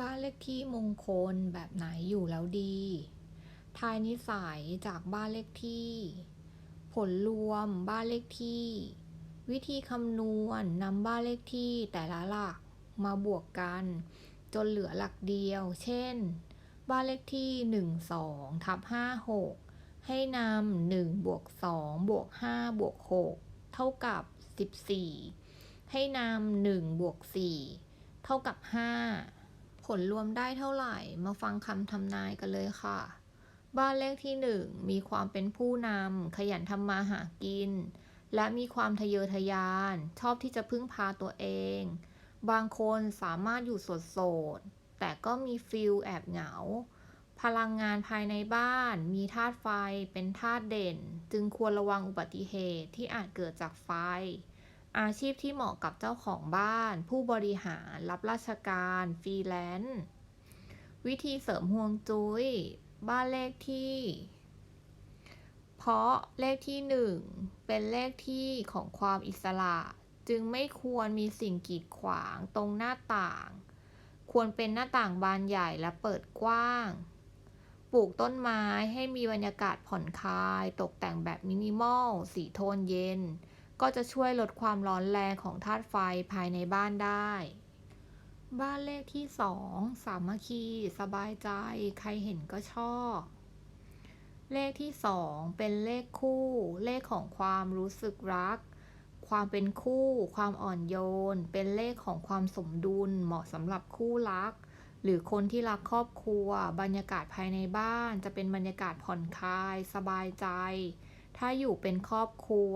บ้านเลขที่มงคลแบบไหนอยู่แล้วดี ทายนิสัยจากบ้านเลขที่ ผลรวมบ้านเลขที่ วิธีคำนวณนำบ้านเลขที่แต่ละหลักมาบวกกัน จนเหลือหลักเดียว เช่น บ้านเลขที่ 1 2ทับ5 6 ให้นำ1บวก2บวก5บวก6เท่ากับ 14 ให้นำ1บวก4เท่ากับ 5 ผลรวมได้เท่าไหร่ มาฟังคำทำนายกันเลยค่ะ บ้านเลขที่หนึ่งมีความเป็นผู้นำขยันทำมาหากิน และมีความทะเยอทะยาน ชอบที่จะพึ่งพาตัวเอง บางคนสามารถอยู่โสดๆแต่ก็มีฟิลแอบเหงา พลังงานภายในบ้าน มีธาตุไฟเป็นธาตุเด่น จึงควรระวังอุบัติเหตุที่อาจเกิดจากไฟ อาชีพที่เหมาะกับเจ้าของบ้าน ผู้บริหาร รับราชการ ฟรีแลนซ์ วิธีเสริมห่วงจุ้ย บ้านเลขที่ เพราะเลขที่หนึ่งเป็นเลขที่ของความอิสระ จึงไม่ควรมีสิ่งกีดขวางตรงหน้าต่าง ควรเป็นหน้าต่างบานใหญ่และเปิดกว้าง ปลูกต้นไม้ให้มีบรรยากาศผ่อนคลาย ตกแต่งแบบมินิมอล สีโทนเย็น ก็จะช่วยลดความร้อนแรงของธาตุไฟภายในบ้านได้ บ้านเลขที่สองสามัคคี สบายใจ ใครเห็นก็ชอบ เลขที่สองเป็นเลขคู่ เลขของความรู้สึกรัก ความเป็นคู่ ความอ่อนโยน เป็นเลขของความสมดุล เหมาะสำหรับคู่รัก หรือคนที่รักครอบครัว บรรยากาศภายในบ้านจะเป็นบรรยากาศผ่อนคลาย สบายใจ ถ้าอยู่เป็นครอบครัว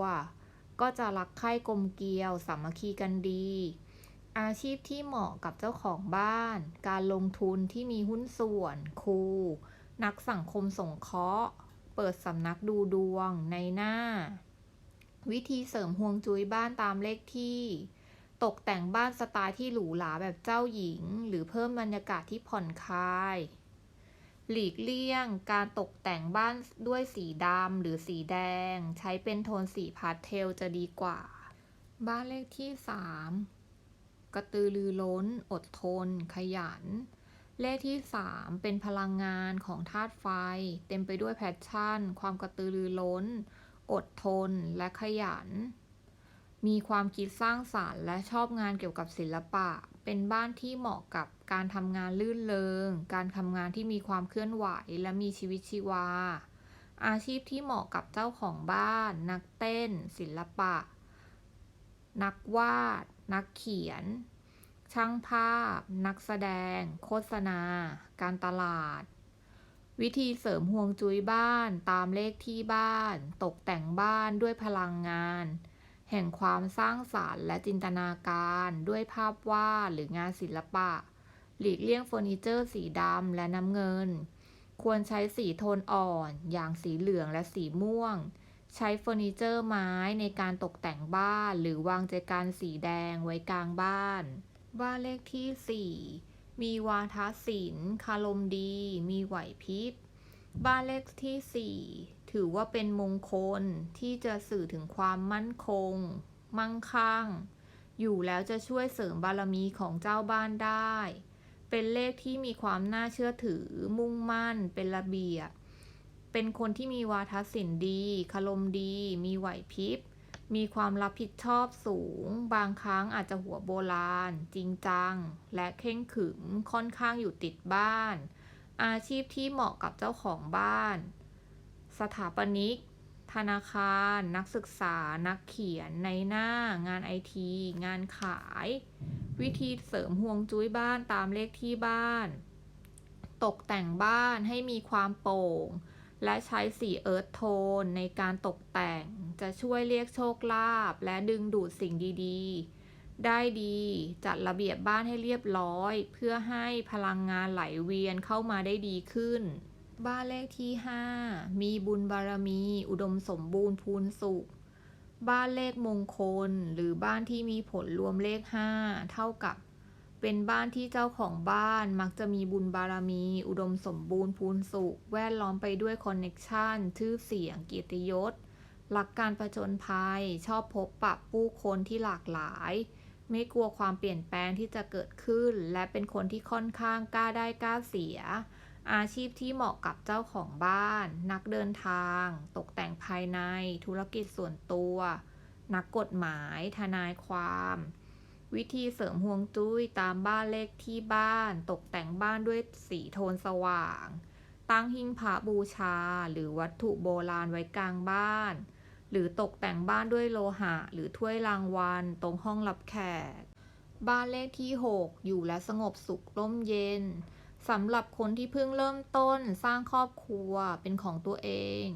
ก็จะรักใคร่กลมเกลียวสามัคคีกันดี อาชีพที่เหมาะกับเจ้าของบ้าน การลงทุนที่มีหุ้นส่วน ครู นักสังคมสงเคราะห์ เปิดสำนักดูดวงในหน้า วิธีเสริมห่วงจุ้ยบ้านตามเลขที่ตกแต่งบ้านสไตล์ที่หรูหราแบบเจ้าหญิง หรือเพิ่มบรรยากาศที่ผ่อนคลาย หลีกเลี่ยง การตกแต่งบ้านด้วยสีดำหรือสีแดง ใช้เป็นโทนสีพาสเทลจะดีกว่า บ้านเลขที่ 3 กระตือรือร้น อดทน ขยัน เลขที่ 3 เป็นพลังงานของธาตุไฟ เต็มไปด้วยแพชชั่น ความกระตือรือร้น อดทนและขยัน มีความคิดสร้างสรรค์ และชอบงานเกี่ยวกับศิลปะ เป็นบ้านที่เหมาะกับการทำงานลื่นเริงการทำงานที่มีความเคลื่อนไหวและมีชีวิตชีวา อาชีพที่เหมาะกับเจ้าของบ้าน นักเต้น ศิลปะ นักวาด นักเขียน ช่างภาพ นักแสดง โฆษณา การตลาด วิธีเสริมห่วงจุ้ยบ้าน ตามเลขที่บ้าน ตกแต่งบ้านด้วยพลังงาน แห่งความสร้างสรรค์และจินตนาการด้วยภาพวาดหรืองานศิลปะ หลีกเลี่ยงเฟอร์นิเจอร์สีดำและน้ำเงิน ควรใช้สีโทนอ่อน อย่างสีเหลืองและสีม่วง ใช้เฟอร์นิเจอร์ไม้ในการตกแต่งบ้าน หรือวางใจการสีแดงไว้กลางบ้าน บ้านเลขที่ 4 มีวาทศิลป์คารมดี มีไหวพริบ บ้านเลขที่ 4 ถือว่าเป็นมงคลที่จะสื่อถึงความมั่นคง มั่งคั่ง อยู่แล้วจะช่วยเสริมบารมีของเจ้าบ้านได้ เป็นเลขที่มีความน่าเชื่อถือ มุ่งมั่น เป็นระเบียบ เป็นคนที่มีวาทศิลป์ดีคารมดี มีไหวพริบ มีความรับผิดชอบสูง บางครั้งอาจจะหัวโบราณ จริงจัง และเข่งขึมค่อนข้างอยู่ติดบ้าน อาชีพที่เหมาะกับเจ้าของบ้าน สถาปนิก ธนาคาร นักศึกษา นักเขียน ในหน้า งานไอที งานขาย วิธีเสริมห่วงจุ้ยบ้านตามเลขที่บ้าน ตกแต่งบ้านให้มีความโปร่ง และใช้สีเอิร์ธโทนในการตกแต่ง จะช่วยเรียกโชคลาภและดึงดูดสิ่งดี ๆ ได้ดี จัดระเบียบบ้านให้เรียบร้อย เพื่อให้พลังงานไหลเวียนเข้ามาได้ดีขึ้น บ้านเลขที่ 5 มีบุญบารมี อุดมสมบูรณ์พูนสุข บ้านเลขมงคล หรือบ้านที่มีผลรวมเลข 5 เท่ากับ เป็นบ้านที่เจ้าของบ้านมักจะมีบุญบารมี อุดมสมบูรณ์พูนสุข แวดล้อมไปด้วยคอนเน็กชันชื่อเสียงเกียรติยศรักการประจนภัย ชอบพบปะผู้คนที่หลากหลาย ไม่กลัวความเปลี่ยนแปลงที่จะเกิดขึ้น และเป็นคนที่ค่อนข้างกล้าได้กล้าเสีย อาชีพที่เหมาะกับเจ้าของบ้าน นักเดินทาง ตกแต่งภายใน ธุรกิจส่วนตัว นักกฎหมาย ทนายความ วิธีเสริมฮวงจุ้ยตามบ้านเลขที่บ้าน ตกแต่งบ้านด้วยสีโทนสว่าง ตั้งหิ้งพระบูชา หรือวัตถุโบราณไว้กลางบ้าน หรือตกแต่งบ้านด้วยโลหะ หรือถ้วยรางวัล ตรงห้องรับแขก บ้านเลขที่ 6 อยู่และสงบสุขร่มเย็นสำหรับคนที่เพิ่งเริ่มต้นสร้างครอบครัวเป็นของตัวเอง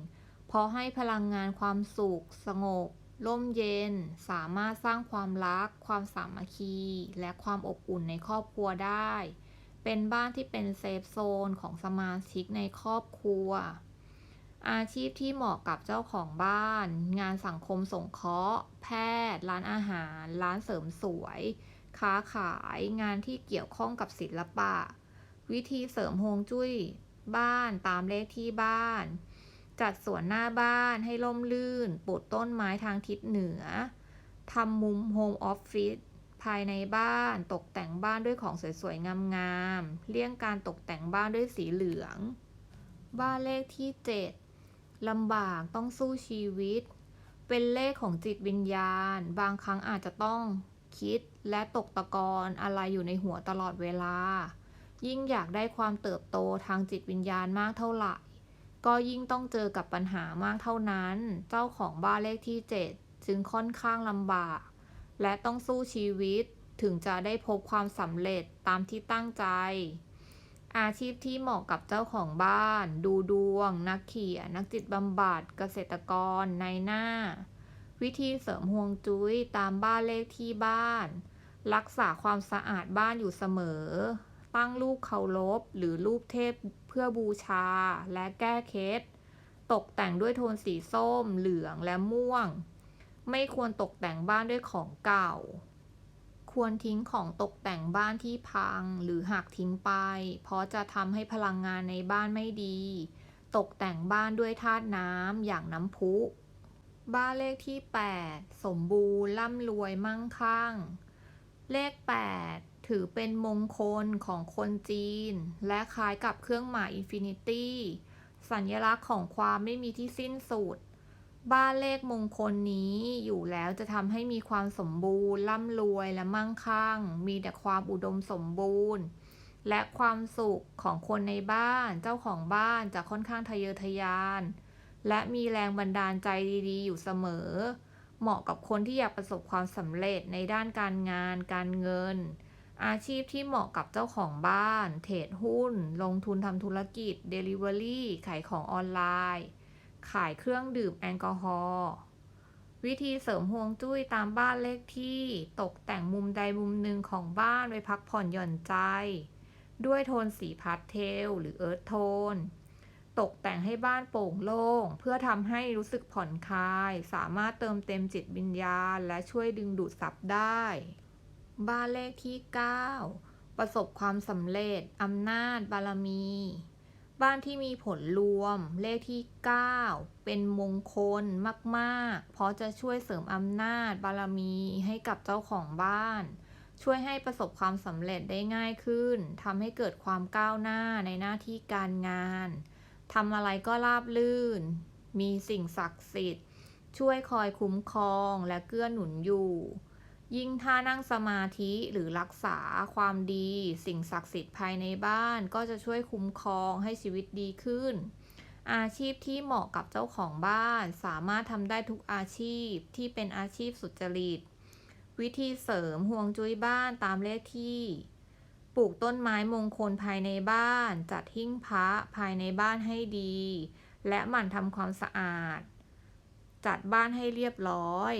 เพราะให้พลังงานความสุข สงบ ร่มเย็น สามารถสร้างความรัก ความสามัคคี และความอบอุ่นในครอบครัวได้ เป็นบ้านที่เป็นเซฟโซนของสมาชิกในครอบครัว อาชีพที่เหมาะกับเจ้าของบ้าน งานสังคมสงเคราะห์ แพทย์ ร้านอาหาร ร้านเสริมสวย ค้าขาย งานที่เกี่ยวข้องกับศิลปะ วิธีเสริมฮวงจุ้ย บ้านตามเลขที่บ้าน จัดสวนหน้าบ้านให้ร่มรื่น ปลูกต้นไม้ทางทิศเหนือ ทำมุมโฮมออฟฟิศภายในบ้านตกแต่งบ้านด้วยของสวยๆ งามๆ เลี่ยงการตกแต่งบ้านด้วยสีเหลือง บ้านเลขที่ 7 ลำบากต้องสู้ชีวิต เป็นเลขของจิตวิญญาณ บางครั้งอาจจะต้องคิดและตกตะกอนอะไรอยู่ในหัวตลอดเวลา ยิ่งอยากได้ความเติบโตทางจิตวิญญาณมากเท่าไหร่ ก็ยิ่งต้องเจอกับปัญหามากเท่านั้น เจ้าของบ้านเลขที่ 7 จึงค่อนข้างลำบาก และต้องสู้ชีวิตถึงจะได้พบความสำเร็จตามที่ตั้งใจ อาชีพที่เหมาะกับเจ้าของบ้าน ดูดวง นักเขียน นักจิตบำบัด เกษตรกร นายหน้า วิธีเสริมฮวงจุ้ยตามบ้านเลขที่บ้าน รักษาความสะอาดบ้านอยู่เสมอ ตั้งรูปเคารพหรือรูปเทพเพื่อบูชาและแก้เคล็ดตกแต่งด้วยโทนสีส้ม เหลืองและม่วง ไม่ควรตกแต่งบ้านด้วยของเก่า ควรทิ้งของตกแต่งบ้านที่พังหรือหักทิ้งไป เพราะจะทำให้พลังงานในบ้านไม่ดี ตกแต่งบ้านด้วยธาตุน้ำอย่างน้ำพุ บ้านเลขที่ 8 สมบูรณ์ร่ำรวยมั่งคั่ง เลข 8 ถือเป็นมงคลของคนจีน และคล้ายกับเครื่องหมายอินฟินิตี้สัญลักษณ์ของความไม่มีที่สิ้นสุด บ้านเลขมงคลนี้อยู่แแล้วจะทำให้มีความสมบูรณ์ร่ำรวยและมั่งคั่ง มีแต่ความอุดมสมบูรณ์ และความสุขของคนในบ้าน เจ้าของบ้านจะค่อนข้างทะเยอทะยาน และมีแรงบันดาลใจดีๆ อยู่เสมอ เหมาะกับคนที่อยากประสบความสำเร็จในด้านการงาน การเงิน อาชีพที่เหมาะกับเจ้าของบ้าน เทรดหุ้น ลงทุนทำธุรกิจ Delivery ขายของออนไลน์ ขายเครื่องดื่มแอลกอฮอล์ วิธีเสริมฮวงจุ้ยตามบ้านเลขที่ตกแต่งมุมใดมุมหนึ่งของบ้านไว้พักผ่อนหย่อนใจ ด้วยโทนสีพาสเทลหรือเอิร์ธโทน ตกแต่งให้บ้านโปร่งโล่ง เพื่อทำให้รู้สึกผ่อนคลาย สามารถเติมเต็มจิตวิญญาณ และช่วยดึงดูดซับได้ บ้านเลขที่ 9 ประสบความสำเร็จอำนาจบารมี บ้านที่มีผลรวม เลขที่ 9 เป็นมงคลมากๆ เพราะจะช่วยเสริมอำนาจบารมีให้กับเจ้าของบ้าน ช่วยให้ประสบความสำเร็จได้ง่ายขึ้นทำให้เกิดความก้าวหน้าในหน้าที่การงานทำอะไรก็ราบรื่น มีสิ่งศักดิ์สิทธิ์ ช่วยคอยคุ้มครองและเกื้อหนุนอยู่ ยิ่งถ้านั่งสมาธิหรือรักษาความดี สิ่งศักดิ์สิทธิ์ภายในบ้าน ก็จะช่วยคุ้มครองให้ชีวิตดีขึ้น อาชีพที่เหมาะกับเจ้าของบ้าน สามารถทำได้ทุกอาชีพที่เป็นอาชีพสุจริต วิธีเสริมห่วงจุ้ยบ้านตามเลขที่ ปลูกต้นไม้มงคลภายในบ้าน จัดหิ้งพระภายในบ้านให้ดี และหมั่นทำความสะอาด จัดบ้านให้เรียบร้อย